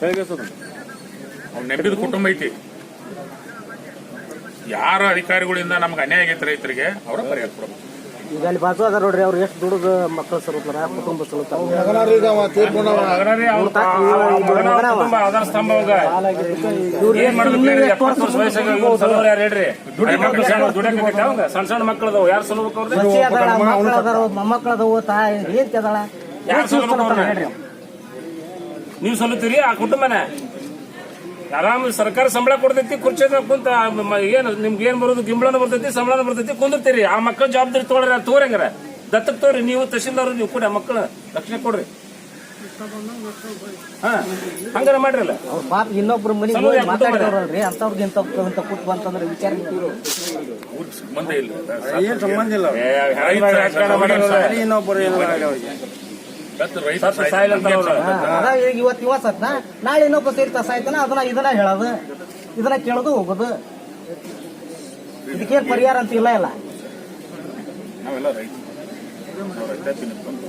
ಅವ್ನು ನೆಬ್ಬಿದ ಕುಟುಂಬ ಐತಿ. ಯಾರ ಅಧಿಕಾರಿಗಳಿಂದ ನಮ್ಗೆ ಅನ್ಯಾಯ ಆಗೈತೆ ರೈತರಿಗೆ ಅವರ ಪರಿಹಾರ ಕೊಡ್ಬೇಕು. ಈಗ ಅಲ್ಲಿ ಬಾಜು ಅದ ನೋಡ್ರಿ ಅವ್ರು ಎಷ್ಟು ದುಡ್ದು ಮಕ್ಕಳು ಸಲುತ್ತಾರ ಕುಟುಂಬ ಸಣ್ಣ? ಸಣ್ಣ ಸಣ್ಣ ಮಕ್ಕಳು ಅದಾವ ಯಾರು ಸಲುಬೇಕು ಅವ್ರದ್ದು ಬಚ್ಚಿ ಅದಾಳ ಮಕ್ಕಳು ಅದಾರ ಮೊಮ್ಮಕ್ಕಳು ಅದಾವ ತಾಯಿ ಏನ್ ಅದಾಳ ಯಾರು ಸಲುಬೇಕು ಅವ್ರನ್ನ? ಹೇಳ್ರಿ ನೀವು ಸಲ್ಲುತ್ತೀರಿ? ಆ ಕುಟುಂಬನ ಆರಾಮ ಸರ್ಕಾರ ಸಂಬಳ ಕೊಡ್ತೈತಿ ಕುರ್ಚಿ ಕುಂತ ಏನು ನಿಮ್ಗೆ ಏನ್ ಬರೋದು ಗಿಂಬಳನ ಬರ್ತೈತಿ ಸಂಬಳನ ಬರ್ತೈತಿ ಕುಂದಿರ್ತೀರಿ. ಆ ಮಕ್ಕಳ ಜವಾಬ್ದಾರಿ ತಗೊಳ್ರಿ ತೋರಂಗ್ರ ದತ್ತಕ್ ತೋರಿ ನೀವು ತಹಶೀಲ್ದಾರ್ ನೀವು ಕೂಡ ಮಕ್ಕಳ ರಕ್ಷಣೆ ಕೊಡ್ರಿ. ಹಾ ಹಂಗಾರ ಮಾಡ್ರಲ್ಲ ಅವ್ರ ಪಾಪ ಇನ್ನೊಬ್ರು ಮನೆಗೆ ಅಂತವ್ರಿಗೆ ಇಂತ ಇಂತ ಬಂತಂದ್ರೆ ವಿಚಾರ ಮಾಡ್ತೀವಿ. ಸಂಬಂಧ ಇಲ್ಲ. ಸತ್ತು ಅವ್ರು. ಅದ ಈಗ ಇವತ್ತು ಇವತ್ತ ಸತ್ನ ನಾಳೆ ಇನ್ನೊಬ್ಬ ಸೇರ್ತಾ ಸಾಯ್ತಾನ ಅದನ್ನ ಇದನ್ನ ಹೇಳೋದು ಇದನ್ನ ಕೇಳೋದು ಹೋಗೋದು. ಇದಕ್ಕೇನ್ ಪರಿಹಾರ ಅಂತ ಇಲ್ಲ ಇಲ್ಲ ನಾವೆಲ್ಲ ರೈತ ನಾವು ರೈತಾಪಿ ನಿಂತ್ಕೊಂಡು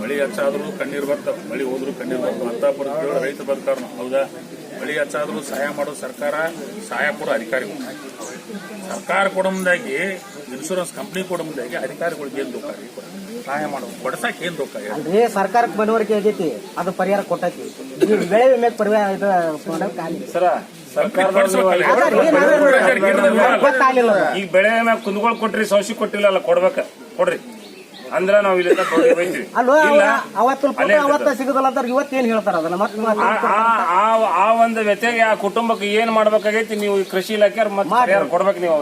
ಮಳಿ ಹೆಚ್ಚಾದ್ರೂ ಕಣ್ಣೀರ್ ಬರ್ತಾವ ಮಳಿ ಹೋದ್ರು ಕಣ್ಣೀರ್ ಬರ್ತಾವ ಅಂತ ಬರ್ತೀವಿ ರೈತ ಬರ್ತಾರ ನಾವು ಹೌದಾ? ಮಳಿ ಹೆಚ್ಚಾದ್ರೂ ಸಹಾಯ ಮಾಡೋ ಸರ್ಕಾರ ಸಹಾಯ ಕೊಡೋ ಅಧಿಕಾರಿಗಳು ಸರ್ಕಾರ ಕೊಡೋದಾಗಿ ಮುಂದಾಗಿ ಇನ್ಶೂರೆನ್ಸ್ ಕಂಪ್ನಿ ಕೊಡೋ ಮುಂದೆ ಅಧಿಕಾರಿಗಳಿಗೆ ಏನ್ ದುಃಖ ಸಹಾಯ ಮಾಡೋದು. ಕೊಡ್ಸಕ್ ಏನ್ ದುಃಖ ಹೇಳಿ? ಸರ್ಕಾರಕ್ಕೆ ಮನವರಿಕೆ ಆಗೈತಿ. ಅದು ಪರಿಹಾರ ಕೊಟ್ಟೈತಿ. ಈ ಬೆಳೆ ವಿಮೆ ಪರಿಹಾರ ಇದು ಸರ ಗೊತ್ತಾಗ್ಲಿಲ್ಲ. ಈಗ ಬೆಳೆ ಕುಂದಗೋಳ್ ಕುಂದ್ಕೊಳ್ ಕೊಟ್ರಿ ಸೌಸಿ ಕೊಟ್ಟಿಲ್ಲ ಅಲ್ಲ ಕೊಡ್ಬೇಕ. ಕೊಡ್ರಿ. ಅಂದ್ರ ನಾವ್ ಅಲ್ವಾ ಇಲ್ಲ ಅವತ್ತು ಅಲ್ಲೇ ಅವತ್ತ ಸಿಗುದಿಲ್ಲ ಅಂತ ಇವತ್ತೇನ್ ಹೇಳ್ತಾರ ಅದನ್ನ? ಮತ್ತೆ ಆ- ಒಂದು ವ್ಯತೆಗೆ ಆ ಕುಟುಂಬಕ್ಕೆ ಏನ್ ಮಾಡ್ಬೇಕಾಗೈತಿ ನೀವು ಈ ಕೃಷಿ ಇಲಾಖೆ ಮತ್ತೆ ಕೊಡ್ಬೇಕು ನೀವು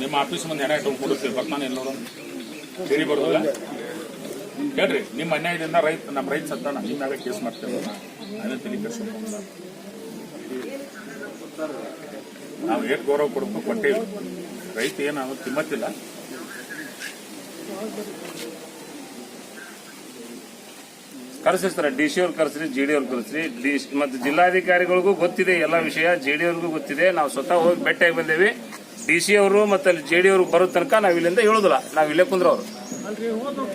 ನಿಮ್ಮ ಆಫೀಸ್ ಮುಂದೆ ಹೆಣ ಇಟ್ಟು ಕೊಡಿಸ್ತಿರ್ಬೇಕು ನಾನು ಎಲ್ಲರೂ. ಸೇರಿ ಬರೋದಿಲ್ಲ. ಹೇಳ್ರಿ ನಿಮ್ಮ ಅನ್ಯಾಯದಿಂದ ರೈತ ನಮ್ಮ ರೈತ ಸತ್ತಾನ. ಕೇಸ್ ಮಾಡ್ತೇವೆ. ಅದೇ ತಲೆ ಕೆಡಿಸ್ಕೊಂಡ್ ನಾವು ಏನ್ ಗೌರವ ಕೊಡಬೇಕು ಕೊಟ್ಟೇವಿ ರೈತ ಏನು ತಿಮ್ಮತ್ತಿಲ್ಲ ಕರೆಸಿ ಕರೆಸಿರ್ತಾರೆ ಡಿ ಸಿ ಅವ್ರು ಕರೆಸ್ರಿ ಜಿ ಡಿ ಅವ್ರು ಕರೆಸ್ರಿ. ಡಿ ಮತ್ತೆ ಜಿಲ್ಲಾಧಿಕಾರಿಗಳಿಗೂ ಗೊತ್ತಿದೆ, ಎಲ್ಲ ವಿಷಯ ಜಿ ಡಿ ಅವ್ರಿಗೂ ಗೊತ್ತಿದೆ. ನಾವು ಸ್ವತಃ ಹೋಗಿ ಭೇಟಿಯಾಗಿ ಬಂದೇವಿ. ಡಿ ಸಿ ಅವರು ಮತ್ತೆ ಅಲ್ಲಿ ಜೆ ಡಿ ಅವರು ಬರೋ ತನಕ ನಾವು ಇಲ್ಲಿಂದ ಹೇಳುದಿಲ್ಲ. ನಾವು ಇಲ್ಲೇ ಕುಂದ್ರವ್ರು ಅವರು.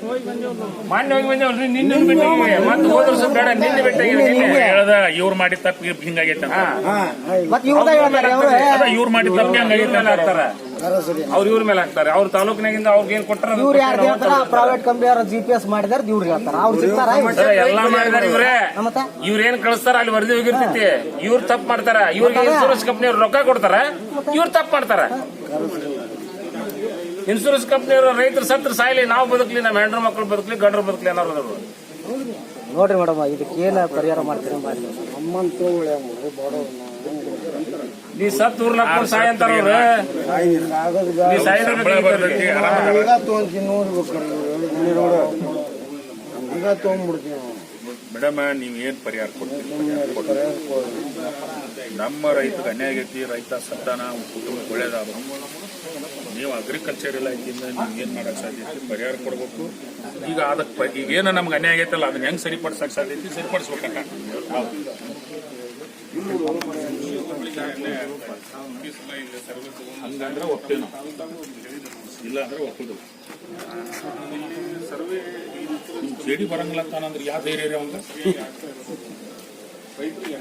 ಹೋಗಿ ಬಂದೇವಲ್ರಿ ನಿನ್ನೆ ಭೇಟಿಯಾಗಿ ಮತ್ತೆ ಹೋದ ವರ್ಷ ಬೇಡ ನಿನ್ನೆ ಭೇಟಿಯಾಗಿ ನಿನ್ನೆ. ಹೇಳ್ದ ಇವ್ರು ಮಾಡಿ ತಪ್ಪಿಗೆ ಹಿಂಗಾಗೈತೆ ಅಂತ. ಇವ್ರು ಮಾಡಿ ತಪ್ಪಿಗೆ ಹಂಗಾಗೈತೆ ಅಂತ. ಅವ್ರು ಇವ್ರ ಮೇಲೆ ಹಾಕ್ತಾರೆ. ಅವ್ರ ತಾಲೂಕಿನಾಗಿಂದ ಅವ್ರಿಗೆ ಏನ್ ಕೊಟ್ಟಾರ ಇವ್ರು ಯಾರು ಹೇಳ್ತಾರ? ಪ್ರೈವೇಟ್ ಕಂಪನಿ ಅವ್ರ ಜಿ ಪಿ ಎಸ್ ಮಾಡಿದಾರ ಇವ್ರು ಹೇಳ್ತಾರ. ಅವ್ರು ಸಿಗ್ತಾರ? ಎಲ್ಲಾ ಮಾಡಿದಾರೆ ಇವ್ರೇ. ಇವ್ರೇನ್ ಕಳಿಸ್ತಾರ ಅಲ್ಲಿ ವರದಿ ಹೋಗಿರ್ತೈತಿ. ಇವ್ರ ತಪ್ಪು ಮಾಡ್ತಾರ. ಇವ್ರಿಗೆ ಇನ್ಸೂರೆನ್ಸ್ ಕಂಪ್ನಿ ಅವ್ರು ರೊಕ್ಕ ಕೊಡ್ತಾರ. ಇವ್ರು ತಪ್ಪು ಮಾಡ್ತಾರ. ಇನ್ಸೂರೆನ್ಸ್ ಕಂಪ್ನಿ ಅವರು ರೈತರು ಸತ್ರ ಸಾಯ್ಲಿ ನಾವು ಬದುಕ್ಲಿ ನಮ್ಮ ಹೆಂಡ್ರ ಮಕ್ಕಳು ಬದುಕ್ಲಿ ಗಂಡ್ರು ಬದುಕ್ಲಿ ಅನ್ನೋರು ನೋಡ್ರಿ ಮೇಡಮ್ ಇದಕ್ಕೆ ಏನ ಪರಿಹಾರ ಮಾಡ್ತೀರಿ ಮಾಡಿ ನೀ ಸತ್ ಊರ್ ನಾಲ್ಕು. ಸಾಯ ಅಂತಾರ ನೀ ತೆಗಿತಾರ್ರಿ. ಈಗ ತೊಗೊಂತೀನಿ ನೋಡ್ಬೇಕು ಈಗ ತೊಗೊಂಡ್ಬಿಡ್ತೀನಿ ಮೇಡಮ್ ನೀವ್ ಏನ್ ಪರಿಹಾರ ಕೊಡ್ತೀರಿ. ನಮ್ಮ ರೈತ ಅನ್ಯಾಯ ಆಗೈತಿ ರೈತ ಸತ್ತಾನ ಕುಟುಂಬ ಒಳ್ಳೇದಾದ ನೀವು ಅಗ್ರಿಕಲ್ಚರ್ ಇಲಾಖೆಯಿಂದ ನೀವು ಏನ್ ಮಾಡಕ್ ಸಾಧ್ಯ ಐತಿ? ಪರಿಹಾರ ಕೊಡ್ಬೇಕು. ಈಗ ಅದಕ್ಕೆ ಈಗ ಏನು ನಮ್ಗೆ ಅನ್ಯಾಯ ಆಗೈತಲ್ಲ ಅದನ್ನ ಹೆಂಗ್ ಸರಿಪಡಿಸಕ್ ಸಾಧ್ಯ ಐತಿ? ಸರಿಪಡಿಸ್ಬೇಕಕ್ಕ. ಹೌದು. ಹಂಗಂದ್ರೆ ಒಪ್ತೇವೆ ನಾವು ಇಲ್ಲ ಅಂದ್ರೆ ಒಪ್ಪುದು ಜೆಡಿ ಬರಂಗಿಲ್ಲ ಅಂತಾನಂದ್ರೆ ಯಾವ ಧೈರ್ಯ ರೀ ಅವಂಗ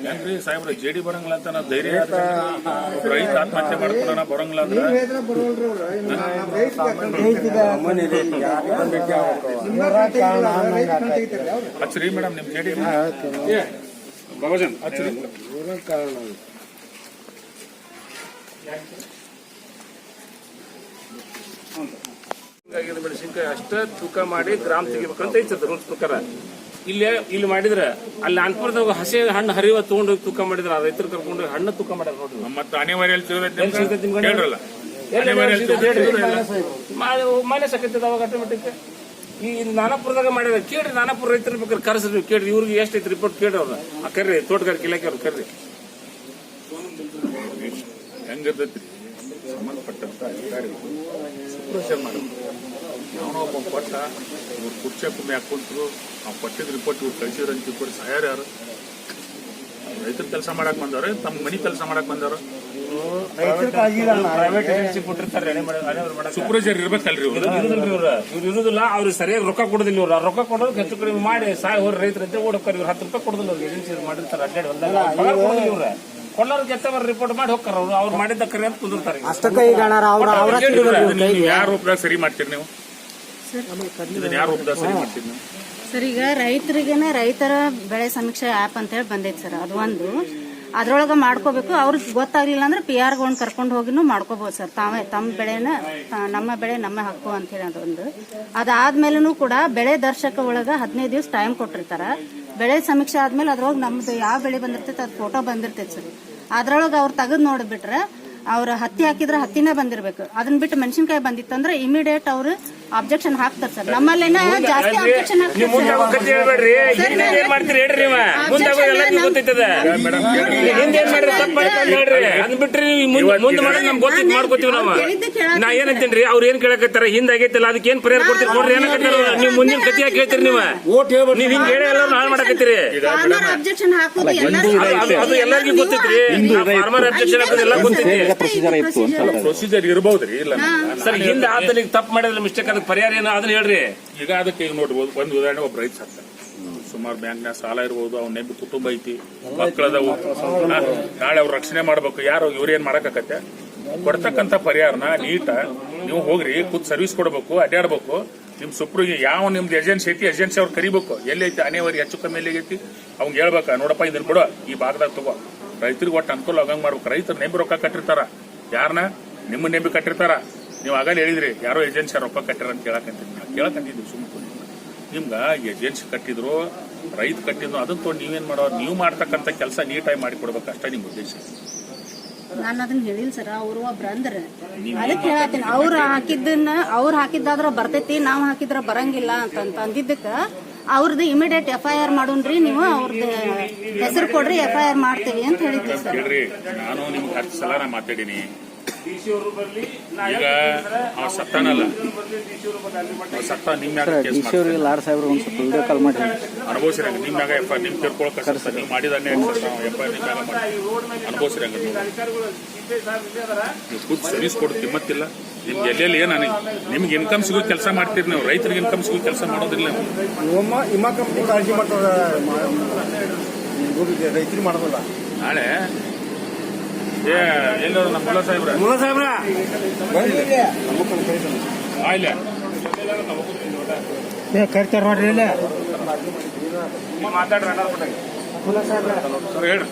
ಹೆಂಗ್ರಿ ಸಾಹೇಬ್ರ ಜೆಡಿ ಬರಂಗಿಲ್ಲ ಅಂತ ನಾ ಧೈರ್ಯ ರೈತ ಆತ್ಮಹತ್ಯೆ ಮಾಡ್ಕೊಂಡ ಬರಂಗಿಲ್ಲ ಅಂದ್ರೆ? ಹಚ್ಚ್ರಿ ಮೇಡಮ್ ನಿಮ್ ಜೆ ಡಿ ಹಚ್ಚ್ರಿ ಮೆಣಸಿನ್ಕಾಯಿ ಅಷ್ಟೇ ತೂಕ ಮಾಡಿ ಗ್ರಾಮ ತೆಗಿಬೇಕಂತ ಐತದ ರೂಲ್ಸ್ ಪ್ರಕಾರ. ಇಲ್ಲಿ ಇಲ್ಲಿ ಮಾಡಿದ್ರೆ ಅಲ್ಲಿ ಅನ್ಪುರದಾಗ ಹಸಿ ಹಣ್ಣು ಹರಿವ ತಗೊಂಡು ತೂಕ ಮಾಡಿದ್ರೆ ರೈತರು ಕರ್ಕೊಂಡು ಹಣ್ಣು ತೂಕ ಮಾಡ್ಯಾರ ನೋಡ್ರಿ. ಮತ್ತೆ ಅನಿವಾರ್ಯ ಎಲ್ಲಿ ಸಿಗ್ತೈತಿ ಹೇಳ್ರಲ್ಲ ಎಲ್ಲಿ ಅನಿವಾರ್ಯ ಸಿಗ್ತೈತಿ ಹೇಳ್ರಿ. ಮಾ- ಮೈನಸ್ ಆಕೈತದ ಅವಾಗ ಆಟೋಮೆಟಿಕ್ ಈ ನಾನಾಪುರದಾಗ ಮಾಡಿದ್ರೆ ಕೇಳ್ರಿ ನಾನಾಪುರ ರೈತರ ಬೇಕಾದ್ರೆ ಕರೆಸ್ರಿ ಕೇಳ್ರಿ ಇವ್ರಿಗೆ ಎಷ್ಟು ಐತಿ ರಿಪೋರ್ಟ್ ಕೇಳ್ರಿ ಅವ್ರ. ಕರ್ರಿ ತೋಟಗಾರಿಕೆ ಇಲಾಖೆ ಅವ್ರು ಕರ್ರಿ. ಹೆಂಗಿರ್ತೈತಿ ಸಂಬಂಧಪಟ್ಟಂತ ಅಧಿಕಾರಿಗಳು ಸೂಪರ್ವೈಸರ್ ಮಾಡಬೇಕು. ಒಬ್ಬ ಕೊಟ್ಟ ಇವ್ರು ಕುರ್ಚೆ ಕುಮ್ಮೆ ಹಾಕೊಂಡ್ರು ಆ ಕೊಟ್ಟಿದ್ದ ರಿಪೋರ್ಟ್ ಇವ್ರು ಕಳಿಸಿದ್ರು ಅಂತ ತಿಳ್ಕೊಂಡು ಸಹಾಯ ಯಾರು? ರೈತರ ಕೆಲಸ ಮಾಡಕ್ ಬಂದವ್ರೆ ತಮ್ಮ ಮನಿ ಕೆಲಸ ಮಾಡಕ್ ಬಂದವ್ರು. ಸೂಪರ್ವೈಸರ್ ಇರ್ಬೇಕಲ್ರಿ ಇವ್ರು? ಇರುದಿಲ್ಲ, ಅವ್ರಿಗೆ ಸರಿಯಾಗಿ ರೊಕ್ಕ ಕೊಡುದಿಲ್ಲ ಇವ್ರು. ರೊಕ್ಕ ಕೊಡೋದು ಹೆಚ್ಚು ಕಡಿಮೆ ಮಾಡಿ ಸಾಯಿ ಹೋರ್ ರೈತರಂತೆ ಓಡಕ್ಕಾರ ಇವ್ರು ಹತ್ತು ರೂಪಾಯಿ ಕೊಡೋದಿಲ್ಲ ಏಜೆನ್ಸಿ ಮಾಡಿರ್ತಾರೆ, ಅಡ್ಡಾಡಿ ಕೊಡುದಿಲ್ಲ ಜೊತೆ ರಿಪೋರ್ಟ್ ಮಾಡಿ ಹೋಗ್ತಾರ ಅವ್ರು. ಅವ್ರು ಮಾಡಿದ್ದ ಕರೆ ಅಂತ ಕುಂದಿರ್ತಾರೆ ಅಷ್ಟಕ್ಕ ಈಗ ಅಣ್ಣ ಅವ್ರ ಅವ್ರ ನೀವು ಯಾರ ರೂಪದಾಗ ಸರಿ ಮಾಡ್ತೀರಿ ನೀವು? ಇದನ್ನ ಯಾರ ರೂಪದಾಗ ಸರಿ ಮಾಡ್ತೀರಿ ನೀವು? ಸರ್ ಈಗ ರೈತರಿಗೇನೆ ರೈತರ ಬೆಳೆ ಸಮೀಕ್ಷೆ ಆ್ಯಪ್ ಅಂತ ಹೇಳಿ ಬಂದೈತೆ ಸರ್ ಅದು ಒಂದು. ಅದ್ರೊಳಗೆ ಮಾಡ್ಕೋಬೇಕು. ಅವ್ರಿಗೆ ಗೊತ್ತಾಗ್ಲಿಲ್ಲ ಅಂದ್ರೆ ಪಿ ಆರ್ ಗೊಂಡ್ ಕರ್ಕೊಂಡು ಹೋಗಿನೂ ಮಾಡ್ಕೋಬಹುದು ಸರ್. ತಾವೇ ತಮ್ಮ ಬೆಳೆನ ನಮ್ಮ ಬೆಳೆ ನಮ್ಮ ಹಕ್ಕು ಅಂತ ಹೇಳಿ ಅದೊಂದು. ಅದಾದ್ಮೇಲೂ ಕೂಡ ಬೆಳೆ ದರ್ಶಕ ಒಳಗೆ ಹದಿನೈದು ದಿವಸ ಟೈಮ್ ಕೊಟ್ಟಿರ್ತಾರ. ಬೆಳೆ ಸಮೀಕ್ಷೆ ಆದ್ಮೇಲೆ ಅದ್ರೊಳಗೆ ನಮ್ದು ಯಾವ ಬೆಳೆ ಬಂದಿರ್ತೈತೆ, ಅದು ಫೋಟೋ ಬಂದಿರ್ತೈತೆ ಸರ್. ಅದ್ರೊಳಗೆ ಅವ್ರು ತೆಗೆದು ನೋಡಿಬಿಟ್ರೆ ಅವ್ರ ಹತ್ತಿ ಹಾಕಿದ್ರೆ ಹತ್ತಿನೇ ಬಂದಿರ್ಬೇಕು. ಅದನ್ನ ಬಿಟ್ಟು ಮೆಣಸಿನ್ಕಾಯಿ ಬಂದಿತ್ತಂದ್ರೆ ಇಮಿಡಿಯೇಟ್ ಅವ್ರು ಅಬ್ಜೆಕ್ಷನ್ ಹಾಕ್ತಾರೆ ಸರ್. ನಮ್ಮಲ್ಲೇನ ಜಾಸ್ತಿ ಅಬ್ಜೆಕ್ಷನ್ ಮುಂದೆ ಹೇಳ್ಬೇಡ್ರಿ. ಹಿಂದೆ ಏನ್ ಮಾಡ್ತೀರಿ? ಹೇಳ್ರಿ ನೀವು. ಮುಂದೆ ಎಲ್ಲ ನಿಮ್ಗೆ ಹಿಂದೆ ಏನ್ ಮಾಡ್ರಿ ತಪ್ಪ ಹೇಳ್ರಿ. ಅದನ್ನ ಬಿಟ್ರಿ ನೀವು ಮುಂದೆ ಮುಂದೆ ಮಾಡೋದು ನಮ್ಗೆ ಗೊತ್ತಿತ್ತು ಮಾಡ್ಕೋತೀವಿ ನಾವು. ನಾ ಅವ್ರು ಏನ್ ಕೇಳಕತ್ತಾರ? ಹಿಂದೆ ಆಗೈತಿಲ್ಲ ಅದಕ್ಕೆ ಏನ್ ಪರಿಹಾರ ಕೊಡ್ತೀರಿ? ಏನ ಏನಕತ್ತಾರ ನೀವು ಮುಂದಿನ ಕಥೆ ಯಾಕೆ ಹೇಳ್ತೀರಿ ನೀವು? ನೀವ್ ಹಿಂಗ್ ಹೇಳಿ ಹಾಳ್ ಹಾಳು ಮಾಡಕತ್ತೀರಿ. ಫಾರ್ಮರ್ ಅಬ್ಜೆಕ್ಷನ್ ಹಾಕೋದು ಅದು- ಅದು ಎಲ್ಲರಿಗೂ ಗೊತ್ತೈತ್ರಿ. ಫಾರ್ಮರ್ ಅಬ್ಜೆಕ್ಷನ್ ಹಾಕೋದು ಎಲ್ಲ ಪ್ರೊಸೀಜರ್ ಇರಬಹುದ್ರಿ ಇಲ್ಲ. ಸರ್ ಹಿಂದೆ ಆತನಿಗೆ ತಪ್ಪು ಮಾಡಿದ್ರೆ ಮಿಸ್ಟೇಕ್ ಅದಕ್ಕೆ ಪರಿಹಾರ ಏನು ಅದನ್ನ ಹೇಳ್ರಿ. ಈಗ ಅದಕ್ಕೆ ಈಗ ನೋಡ್ಬೋದು, ಒಂದು ಉದಾಹರಣೆ ಒಬ್ಬ ರೈತ ಸತ್ತ ಸುಮಾರು ಬ್ಯಾಂಕ್ನಾಗ ಸಾಲ ಇರ್ಬೋದು, ಅವ್ನ ನೆಮ್ಮದಿ ಕುಟುಂಬ ಐತಿ, ಮಕ್ಕಳದವು. ನಾಳೆ ಅವ್ರ ರಕ್ಷಣೆ ಮಾಡ್ಬೇಕು. ಯಾರು ಇವ್ರೇನ್ ಮಾಡಕತ್ತೆ ಕೊಡ್ತಕ್ಕಂತ ಪರಿಹಾರನ ನೀಟ ನೀವು ಹೋಗ್ರಿ, ಕೂತ್ ಸರ್ವಿಸ್ ಕೊಡ್ಬೇಕು ಅಡ್ಡಾಡ್ಬೇಕು ನಿಮ್ ಸುಪ್ರಿಗೆ ಯಾವ ನಿಮ್ದು ಏಜೆನ್ಸಿ ಐತಿ, ಏಜೆನ್ಸಿ ಅವ್ರು ಕರಿಬೇಕು. ಎಲ್ಲಿ ಐತಿ ಅನೇವರಿ ಹೆಚ್ಚು ಕಮ್ಮಿ ಎಲ್ಲಿ ಐತಿ? ಅವ್ನ್ ಹೇಳ್ಬೇಕ, ನೋಡಪ್ಪ ಇದನ್ನ ಕೊಡೋ ಈ ಭಾಗದಾಗ ತಗೋ. ರೈತರಿಗೆ ಒಟ್ಟು ಅನುಕೂಲ ಆಗಂಗ್ ಮಾಡ್ಬೇಕು. ರೈತರು ನೆಂಬಿ ರೊಕ್ಕ ಕಟ್ಟಿರ್ತಾರ. ಯಾರನ್ನ ನಿಮ್ಮ ನೆಂಬಿ ಕಟ್ಟಿರ್ತಾರ. ನೀವು ಆಗಲೇ ಹೇಳಿದ್ರಿ ಯಾರೋ ಏಜೆನ್ಸಿ ರೊಕ್ಕ ಕಟ್ಟಿರ ಅಂತ ಕೇಳಕಂತೀನಿ ಕೇಳಕಂತಿದ್ವಿ ಸುಮ್ಮನೆ ನಿಮ್ಗ ಏಜೆನ್ಸಿ ಕಟ್ಟಿದ್ರು ರೈತ ಕಟ್ಟಿದ್ರು ಅದನ್ನ ತೊಗೊಂಡು ನೀವೇನ್ ಮಾಡೋ ನೀವು ಮಾಡ್ತಕ್ಕಂಥ ಕೆಲಸ ನೀಟಾಗಿ ಮಾಡಿ ಕೊಡ್ಬೇಕು ಅಷ್ಟೇ ನಿಮ್ ಉದ್ದೇಶ. ನಾನು ಅದನ್ನ ಹೇಳಿಲ್ಲ ಸರ್ ಅವ್ರು ಒಬ್ರು ಅಂದ್ರ. ಅದಕ್ಕೆ ಹೇಳತ್ತೀನಿ ಅವ್ರು ಹಾಕಿದ್ದನ್ನ ಅವ್ರು ಹಾಕಿದ್ದಾದ್ರ ಬರ್ತೈತಿ ನಾವು ಹಾಕಿದ್ರ ಬರಂಗಿಲ್ಲ ಅಂತ ಅಂದಿದ್ದಕ್ಕ ಅವ್ರದ್ದು ಇಮಿಡಿಯೇಟ್ ಎಫ್ ಐ ಆರ್ ಮಾಡೋಣ್ರಿ ನೀವು ಅವ್ರದ್ದು ಹೆಸರು ಕೊಡ್ರಿ ಎಫ್ ಐ ಆರ್ ಮಾಡ್ತೀವಿ ಅಂತ ಹೇಳಿದ್ವಿ ಸರ್. ಹೇಳ್ರಿ ನಾನು ನಿಮ್ಗೆ ಹತ್ತು ಸಲ ನಾ ಮಾತಾಡೀನಿ. ಈಗ ಸತ್ತಾನಲ್ಲ? ಅವ ಸತ್ತ ನಿಮ್ಮ ಮ್ಯಾಗ ಕೇಸ್ ಮಾಡ್ತಾರೆ. ಲಾಡ್ ಸಾಹೇಬ್ರು ಒಂದು ಸ್ವಲ್ಪ ವಿಡಿಯೋ ಕಾಲ್ ಮಾಡಿ ಅನುಭವಿಸಿರಂಗ ನಿಮ್ಮ ಮ್ಯಾಗ ಎಫ್ ನಿಮ್ ತಿರ್ಕೊಳಕ ಸತ್ತ ನೀವು ಮಾಡಿದ ಎಫ್ ನಿಮ್ ಮ್ಯಾಗ ಮಾಡಿ ಅನುಭವಿಸಿರಂಗ. ನೀವು ಖುದ್ ಸರ್ವಿಸ್ ಕೊಡೋ ಕಿಮ್ಮತ್ತಿಲ್ಲ. ನಿಮ್ಗೆ ಎಲ್ಲೆಲ್ಲಿ ಏನು ನನಗೆ ನಿಮ್ಗೆ ಇನ್ಕಮ್ ಸಿಗೋ ಕೆಲಸ ಮಾಡ್ತೀರಿ ನೀವು. ರೈತರಿಗೆ ಇನ್ಕಮ್ ಸಿಗೋ ಕೆಲಸ ಮಾಡೋದಿಲ್ಲ ನೀವು. ಇಮ್ಮ ಕಂಪ್ನಿ ಕಾಳಜಿ ಮಾಡ್ತದ ರೈತರಿಗೆ ಮಾಡೋದಿಲ್ಲ ನಾಳೆ ಮುಲ್ಲ ಸಾಹೇಬ್ರ. ಕರಿತಾರ ನೋಡ್ರಿ ಇಲ್ಲ. ಮಾತಾಡ್ರಿ ಹೇಳ್ರಿ.